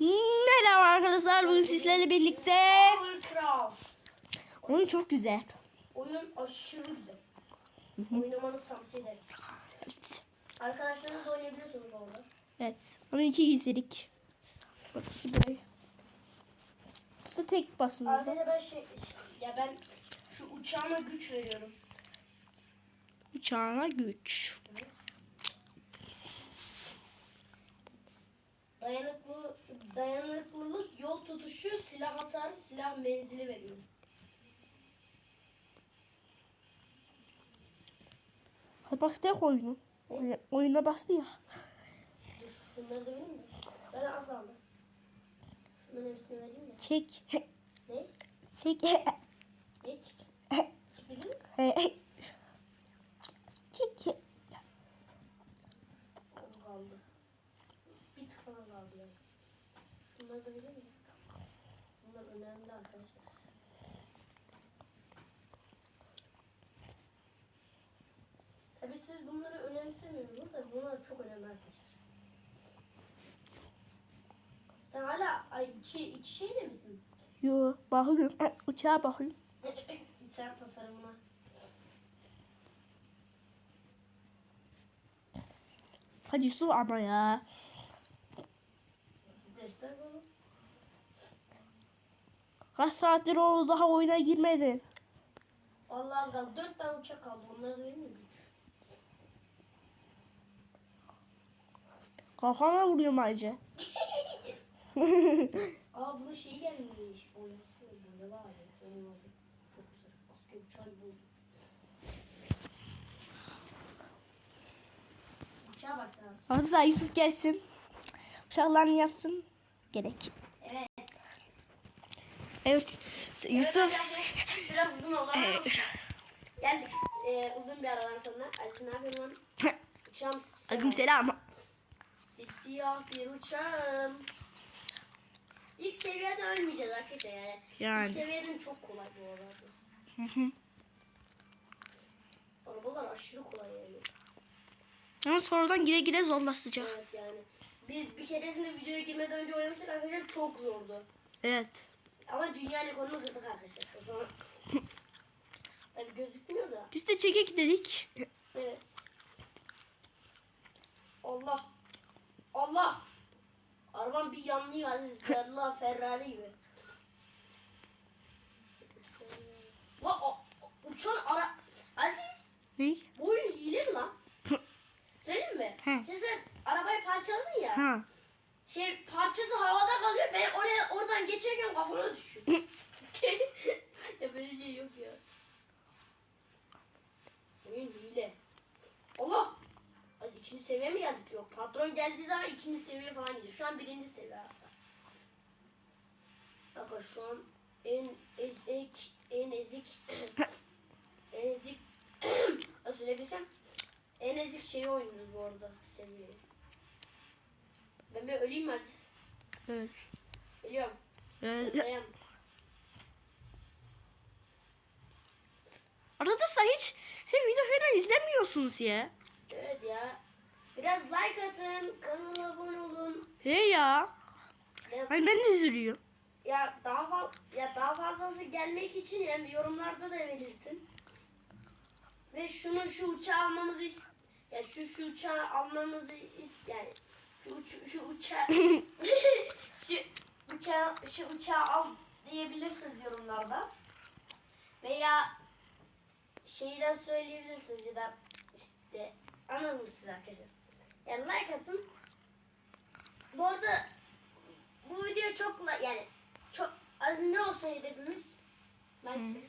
Merhaba arkadaşlar bugün sizlerle birlikte Minecraft. oyun çok güzel. Oyun aşırı güzel. Oynamanı tavsiye ederim. Evet. Arkadaşlarınızla oynayabiliyorsunuz orada. Evet. Onu iki gizlilik. Bak. Su tek basınıza. Aslında ben şey, ya ben şu uçağıma güç veriyorum. Uçağına güç. Evet. Dayanıklı, dayanıklılık, yol tutuşu, silah hasarı, silah menzili veriyorum. Hadi bak tek oyunu. Oyuna, oyuna bastı ya. Dur şunları da vereyim mi? Zaten az kaldı. Şunların hepsini vereyim mi? Çek. Ne? Çek. Ne? Çık. Çık bildin mi? Çek. Az kaldı. Bir tık falan kaldı yani. Bunları da vereyim mi? Bunlar önemli arkadaşlar. Tabii siz bunları önemsemiyorsunuz da bunlar çok önemli arkadaşlar. Sen hala ay, iki, iki şeyde misin? Yo bakıyorum. Uçağa bakıyorum. İçer tasarımına. Hadi Yusuf ama ya. Göster bunu. Kaç saattir oldu daha oyuna girmedin. Vallahi az kaldı. Dört tane uçak kaldı. Onları da vereyim mi güç? Kalkana vuruyorum ayrıca. Aa bunun şeyi gelmiş. Boyası. Boya var ya. Onun adı. Çok güzel. Asker uçağı oldu. Uçağa baksana. Hadi Yusuf gelsin. Uçaklarını yapsın. Gerek. Evet. Yusuf. Evet Biraz uzun oldu ama. Geldik e, uzun bir aradan sonra. Aziz ne yapıyorsun lan? Uçağım Aleyküm selam. Sipsiyah bir uçağım. İlk seviyede ölmeyeceğiz arkadaşlar yani. Yani. İlk seviyeden çok kolay bu arada. Hı hı. Arabalar aşırı kolay yani. Ama sonradan gire gire zorlaşacak. Evet yani. Biz bir keresinde videoya girmeden önce oynamıştık arkadaşlar çok zordu. Evet. Ama dünya rekorunu kırdık arkadaşlar. O zaman... Tabii gözükmüyor da. Biz de çekek dedik. Evet. Allah. Allah. Arabam bir yanlıyor Aziz. Allah Ferrari gibi. La o, uçan ara... Aziz Ne? bu oyun hile mi lan? Söyleyeyim mi? He. Siz de arabayı parçaladın ya. Ha. Şey parçası havada kalıyor. Ben oraya oradan geçerken kafama düşüyor. ya böyle şey yok ya. Oyun hile. Allah! Hadi ikinci seviye mi geldik? Yok. Patron geldiği zaman ikinci seviye falan gidiyor. Şu an birinci seviye hatta. Bakın şu an en ezik, en ezik, en ezik, nasıl söyleyebilsem? En ezik şeyi oynuyoruz bu arada seviyeyi. Bir öleyim mi? Evet. Ölüyorum. evet. Arkadaşlar hiç sen video falan izlemiyorsunuz ya. Evet ya. Biraz like atın, kanala abone olun. He ya. Ya, Hani ben de üzülüyorum. ya daha fa- ya daha fazlası gelmek için yani yorumlarda da belirtin. Ve şunu şu uçağı almamızı ya şu şu uçağı almamızı yani uç- şu uçağı şu uçağı şu uçağı al diyebilirsiniz yorumlarda. Veya şeyden söyleyebilirsiniz ya da işte anladınız siz arkadaşlar. Yani like atın. Bu arada bu video çok yani çok az ne olsa hedefimiz like sayı.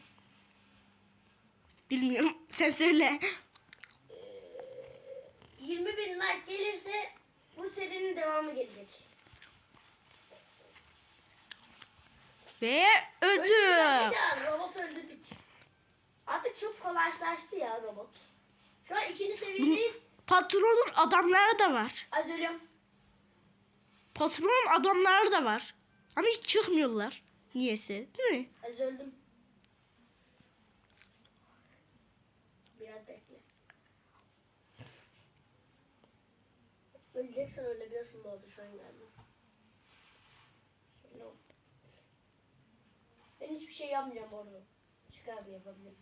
Bilmiyorum. Sen söyle. 20 bin like gelirse bu serinin devamı gelecek. Ve öldü. Robot öldürdük. Artık çok kolaylaştı ya robot. Şu an ikinci seviyedeyiz. Patronun adamları da var. Az ölüyorum. Patronun adamları da var. Ama hiç çıkmıyorlar. Niyeyse. Değil mi? Az öldüm. Biraz bekle. Öleceksen ölebilirsin bu arada şu an geldim. No. Ben hiçbir şey yapmayacağım orada. Çık abi yapabilirim.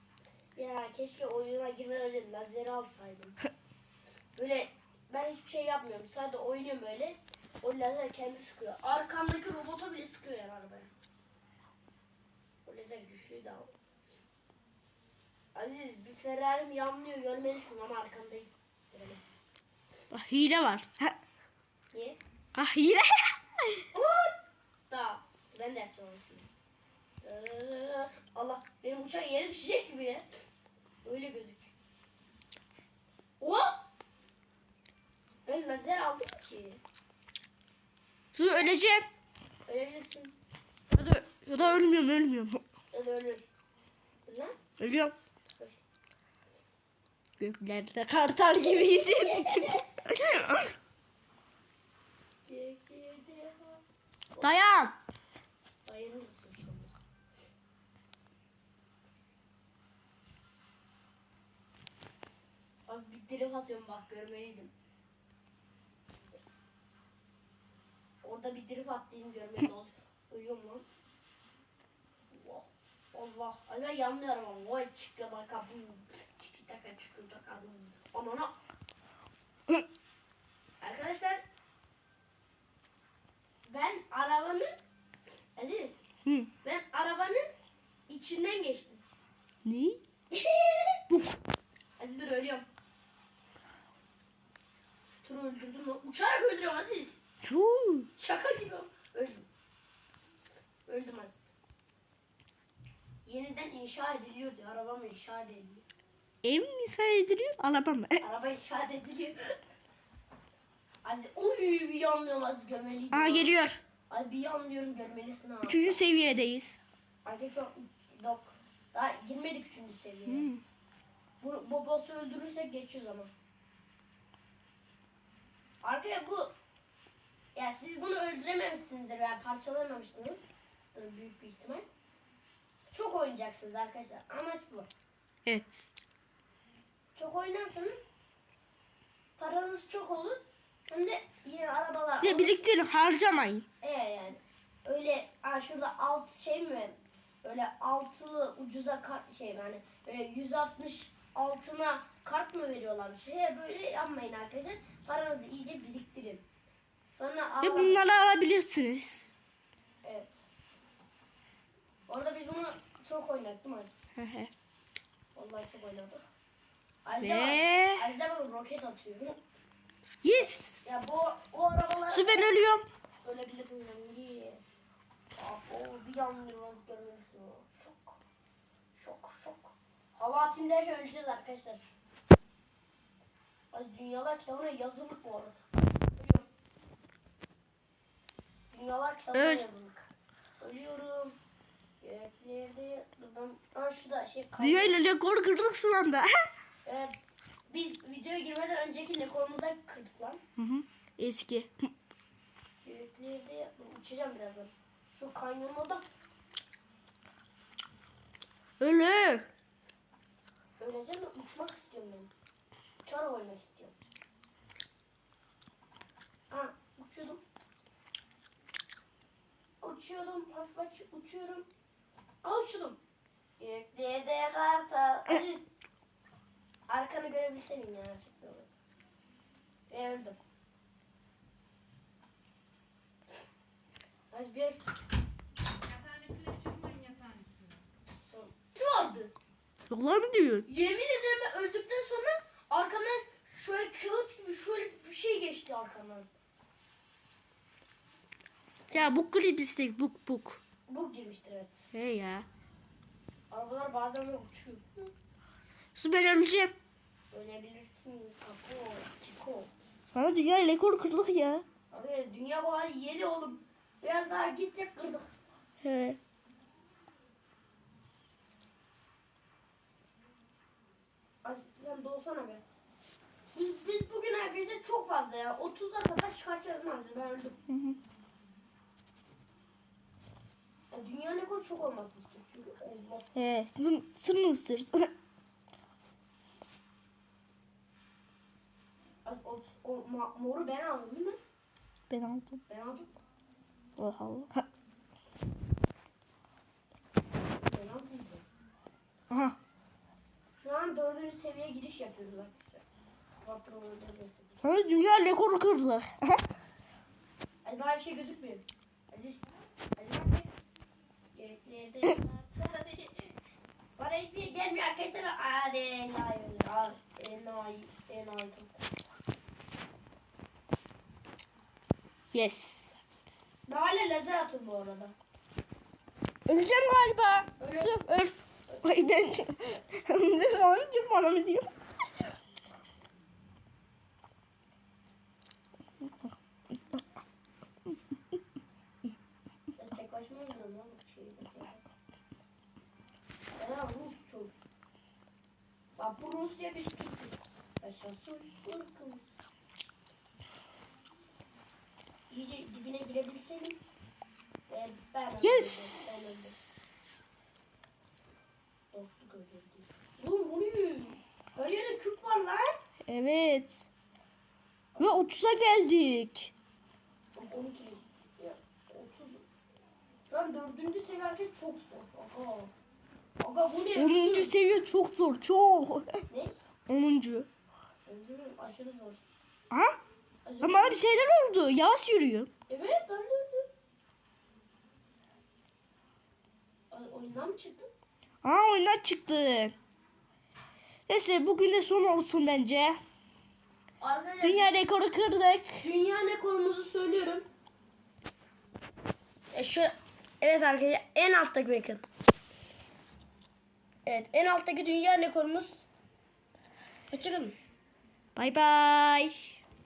Ya keşke oyuna girmeden önce lazeri alsaydım. böyle ben hiçbir şey yapmıyorum. Sadece oynuyorum böyle. O lazer kendi sıkıyor. Arkamdaki robota bile sıkıyor yani arabaya. O lazer güçlüydü ama. Aziz bir Ferrari'm yanmıyor görmelisin ama arkamdayım. Göremezsin. Bak hile var. Niye? Ah hile. Da. Ben de yapacağım aslında. Allah benim uçak yere düşecek gibi ya. Öyle gözük. Oha! Ben lazer aldım ki. Dur öleceğim. Ölebilirsin. Ya da, ya da ölmüyorum ölmüyorum. Ya da ölür. Lan? Ölüyorum. Göklerde kartal gibiydin. Dayan. Abi bir drift atıyorum bak görmeliydim. Orada bir drift attığımı görmeliydim. Ölüyorum lan. Allah. Allah. Ben yanlıyorum ama. Vay çıkıyor bak abi. Tiki taka çıkıyor taka. Anana. Arkadaşlar ben arabanın Aziz Hı. ben arabanın içinden geçtim. Ne? Aziz dur ölüyorum. Turu öldürdüm lan. Uçarak öldürüyorum Aziz. Huu. Şaka gibi. Öldüm. Öldüm Aziz. Yeniden inşa ediliyor diyor. Arabam inşa ediliyor. Ev mi inşa ediliyor? Araba mı? Araba inşa ediliyor. Aziz oy bir yanlıyorum Aziz görmeliydim. Aa geliyor. Aziz bir yanlıyorum görmelisin ha. Üçüncü seviyedeyiz. Arkadaşlar yok. Daha girmedik üçüncü seviyeye. Hmm. Bu babası öldürürsek geçiyoruz ama. Arkaya bu ya siz bunu öldürememişsinizdir yani parçalamamışsınız. Büyük bir ihtimal. Çok oynayacaksınız arkadaşlar. Amaç bu. Evet. Çok oynarsanız paranız çok olur. Hem de yine arabalar de biriktirin harcamayın. E yani. Öyle aa şurada alt şey mi? Öyle altılı ucuza kart şey yani böyle 160 altına kart mı veriyorlar bir şeye böyle yapmayın arkadaşlar. Paranızı iyice biriktirin. Sonra Ve araba- bunları alabilirsiniz. Evet. Orada biz bunu çok oynadık değil mi Aziz? Vallahi çok oynadık. Ayrıca Ve- ayrıca bak roket atıyorum. yes. Ya bu o arabalar Su ben ölüyorum. ölebilirim yani. iyi. O bir yanmıyor görmelisin o. Şok. Şok şok. Hava derken öleceğiz arkadaşlar. Ay dünyalar kitabına yazılık bu arada. Dünyalar kitabına Öl. yazılık. Ölüyorum. Göklerde buradan. Aa şurada şey Dünya ile rekor kırdık şu anda. Evet. Biz videoya girmeden önceki rekorumuzu da kırdık lan. Hı hı. Eski. Göklerde uçacağım birazdan. Şu kanyonda da Ölür. Öleceğim de uçmak istiyorum ben. Uçarak oynamak istiyorum. Ha uçuyordum. Uçuyordum. Hafif uçuyorum. Aa uçudum. Göklerde kartal. Arkanı görebilsenin ya. Çok zor. Ve öldüm. Aziz bir Yatağın üstüne çıkmayın yatağın üstüne. son. vardı. Yalan mı diyor? Yemin ederim ben öldükten sonra arkamdan şöyle kağıt gibi şöyle bir şey geçti arkamdan. Ya bu klip istek buk buk. Bu girmiştir evet. He ya. Arabalar bazen böyle uçuyor. Su ben öleceğim. Ölebilirsin kako, çiko. Sana dünya rekor kırdık ya. Abi dünya kovanı yedi oğlum. Biraz daha gitsek kırdık. He. Aziz sen doğsana be. Biz, biz bugün arkadaşlar çok fazla ya. 30'a kadar çıkartacağız Aziz. Ben öldüm. Hı hı. Ya dünya rekoru çok olması istiyor çünkü Allah. He. Sın, sını ma- moru ben aldım değil mi? Ben aldım. Ben aldım. Allah Allah. Ben aldım. Aha. Şu an dördüncü seviyeye giriş yapıyoruz arkadaşlar. Patron hani dünya rekoru kırdılar. Hadi bana bir şey gözükmüyor. Aziz. Aziz abi. Göklerde yıldızlar. Bana hiçbir şey gelmiyor arkadaşlar. Hadi. Enayi. Enayi. Enayi. Yes. Ben hala lazer atıyorum bu arada. Öleceğim galiba. Öyle. Sırf öl. Ay ben ne zaman bir bana mı? Ben tek başıma oynuyorum lan bu şeyi. Eren Rus çocuk. Bak bu Rusya biz Türk'üz. Yaşasın ırkımız. İyice dibine girebilseydim. Ve ben Yes. Ben öldüm. Dostluk öldürdü. Oğlum bu ne? Her yerde küp var lan. Evet. Ve 30'a geldik. 12. Ya, 30. Şu an dördüncü seviye herkes çok zor. Aga. Aga bu ne? 10. seviye çok zor. Çok. Ne? 10. Öldürüm aşırı zor. Ha? Ama bana bir şeyler oldu. Yavaş yürüyor. Evet ben de öldüm. Ay, Oyundan mı çıktın? Ha oyundan çıktı. Neyse bugün de son olsun bence. Arkadaşlar Dünya rekoru kırdık. dünya rekorumuzu söylüyorum. E şu evet arkadaşlar en alttaki bakın. Evet en alttaki dünya rekorumuz. Hoşçakalın. Bay bay.